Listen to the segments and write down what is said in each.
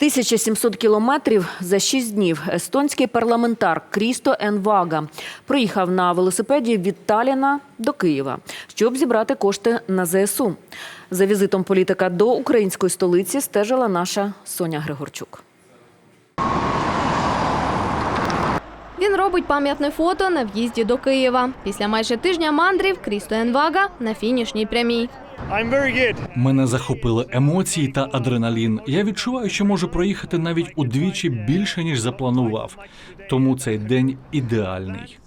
1700 кілометрів за 6 днів естонський парламентар Крісто Енвага приїхав на велосипеді від Таліна до Києва, щоб зібрати кошти на ЗСУ. За візитом політика до української столиці стежила наша Соня Григорчук. Він робить пам'ятне фото на в'їзді до Києва. Після майже тижня мандрів Крісто Енвага на фінішній прямій. Мене захопили емоції та адреналін. Я відчуваю, що можу проїхати навіть удвічі більше ніж запланував. Тому цей день ідеальний.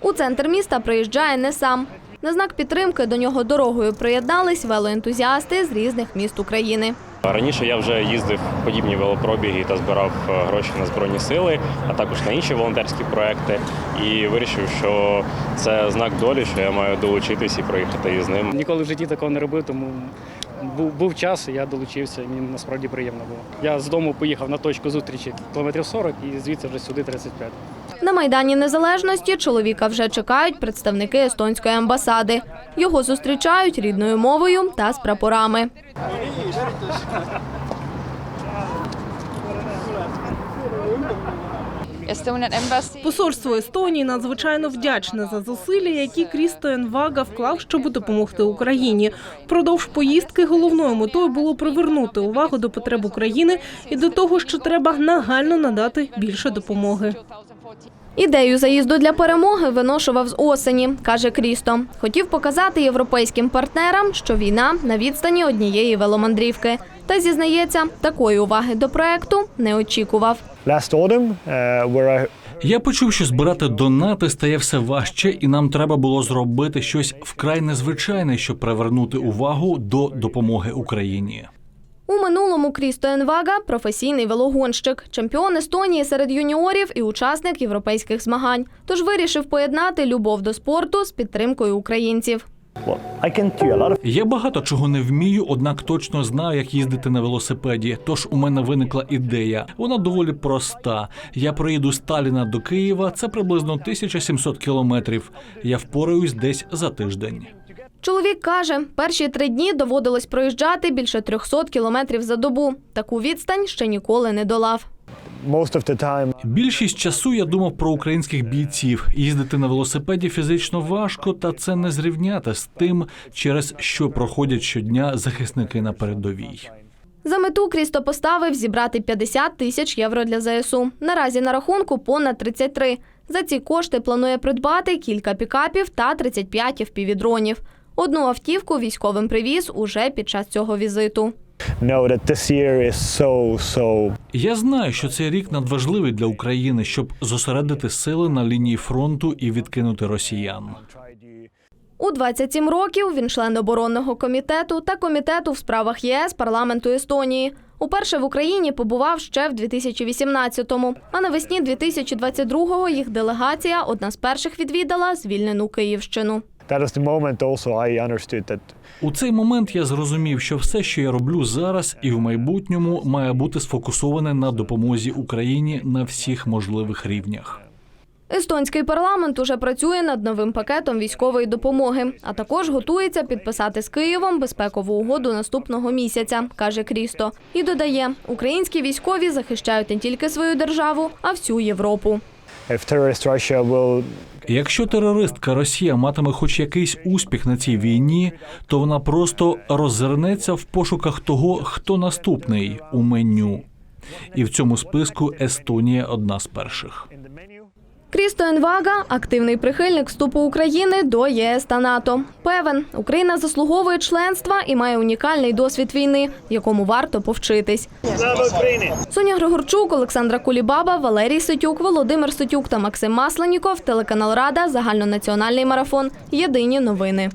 У центр міста приїжджає не сам. На знак підтримки до нього дорогою приєднались велоентузіасти з різних міст України. Раніше я вже їздив в подібні велопробіги та збирав е, гроші на збройні сили, а також на інші волонтерські проекти. І вирішив, що це знак долі, що я маю долучитись і проїхати із ним. Ніколи в житті такого не робив, тому був, був час, і я долучився. і Мені насправді приємно було. Я з дому поїхав на точку зустрічі кілометрів 40 і звідси вже сюди 35. На Майдані Незалежності чоловіка вже чекають представники естонської амбасади. Його зустрічають рідною мовою та з прапорами. Посольство Естонії надзвичайно вдячне за зусилля, які Крісто Енвага вклав, щоб допомогти Україні. Впродовж поїздки головною метою було привернути увагу до потреб України і до того, що треба нагально надати більше допомоги. Ідею заїзду для перемоги виношував з осені, каже Крісто. Хотів показати європейським партнерам, що війна на відстані однієї веломандрівки. Та зізнається, такої уваги до проекту не очікував. Last autumn, uh, where I Я почув, що збирати донати стає все важче, і нам треба було зробити щось вкрай незвичайне, щоб привернути увагу до допомоги Україні. У минулому Крісто Енвага – професійний велогонщик, чемпіон Естонії серед юніорів і учасник європейських змагань. Тож вирішив поєднати любов до спорту з підтримкою українців. Well, I can do a lot of Я багато чого не вмію, однак точно знаю, як їздити на велосипеді. Тож у мене виникла ідея. Вона доволі проста. Я проїду з Таліна до Києва. Це приблизно 1700 кілометрів. Я впораюсь десь за тиждень. Чоловік каже, перші три дні доводилось проїжджати більше 300 кілометрів за добу. Таку відстань ще ніколи не долав. Більшість часу я думав про українських бійців. Їздити на велосипеді фізично важко, та це не зрівняти з тим, через що проходять щодня захисники на передовій. За мету Крісто поставив зібрати 50 тисяч євро для ЗСУ. Наразі на рахунку понад 33. За ці кошти планує придбати кілька пікапів та 35 впівдронів. Одну автівку військовим привіз уже під час цього візиту. Know that this year is so so Я знаю, що цей рік надважливий для України, щоб зосередити сили на лінії фронту і відкинути росіян. У 27 років він член оборонного комітету та комітету в справах ЄС парламенту Естонії. Уперше в Україні побував ще в 2018-му, а навесні 2022-го їх делегація одна з перших відвідала звільнену Київщину. That was the moment also I understood that У цей момент я зрозумів, що все, що я роблю зараз і в майбутньому, має бути сфокусоване на допомозі Україні на всіх можливих рівнях. Естонський парламент уже працює над новим пакетом військової допомоги, а також готується підписати з Києвом безпекову угоду наступного місяця, каже Крісто. І додає, українські військові захищають не тільки свою державу, а всю Європу. Якщо терористка Росія матиме хоч якийсь успіх на цій війні, то вона просто роззирнеться в пошуках того, хто наступний у меню. І в цьому списку Естонія одна з перших. Крісто Енвага – активний прихильник вступу України до ЄС та НАТО. Певен, Україна заслуговує членства і має унікальний досвід війни, якому варто повчитись. Соня Григорчук, Олександра Кулібаба, Валерій Ситюк, Володимир Ситюк та Максим Масленіков. Телеканал Рада. Загальнонаціональний марафон. Єдині новини.